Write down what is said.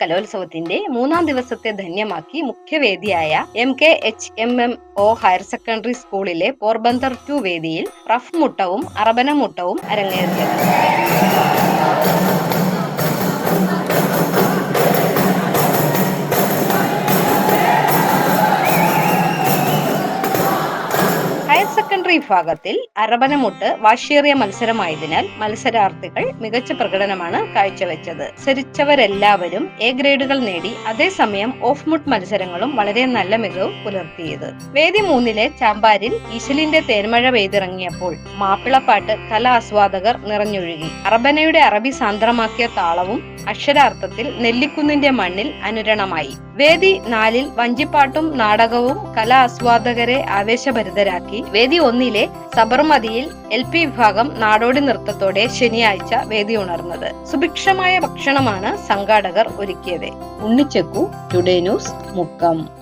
കലോത്സവത്തിന്റെ മൂന്നാം ദിവസത്തെ ധന്യമാക്കി മുഖ്യവേദിയായ M K H M M O higher secondary സ്കൂളിലെ പോർബന്തർ ടു വേദിയിൽ റഫ് മുട്ടവും അറബന മുട്ടവും അരങ്ങേറിയത്. ഹയർ സെക്കൻഡറി വിഭാഗത്തിൽ അറബനമുട്ട് വാശിയേറിയ മത്സരമായതിനാൽ മത്സരാർത്ഥികൾ മികച്ച പ്രകടനമാണ് കാഴ്ചവെച്ചത്. മത്സരിച്ചവരെല്ലാവരും എ ഗ്രേഡുകൾ നേടി അതേസമയം ഓഫ് മുട്ട് മത്സരങ്ങളും വളരെ നല്ല മികവ് പുലർത്തിയത്. വേദി മൂന്നിലെ ചാമ്പാരിൽ ഈശലിന്റെ തേന്മഴ പെയ്തിറങ്ങിയപ്പോൾ മാപ്പിളപ്പാട്ട് കലാ ആസ്വാദകർ നിറഞ്ഞൊഴുകി. അറബനയുടെ അറബി സാന്ദ്രമാക്കിയ താളവും അക്ഷരാർത്ഥത്തിൽ നെല്ലിക്കുന്നിന്റെ മണ്ണിൽ അനുരണമായി. വേദി നാലിൽ വഞ്ചിപ്പാട്ടും നാടകവും കലാസ്വാദകരെ ആവേശഭരിതരാക്കി. വേദി ഒന്നിലെ സബർമതിയിൽ എൽ പി വിഭാഗം നാടോടി നൃത്തത്തോടെ ശനിയാഴ്ച വേദി ഉണർന്നത്. സുഭിക്ഷമായ ഭക്ഷണമാണ് സംഘാടകർ ഒരുക്കിയത്. Unnichakku today news Mukkam.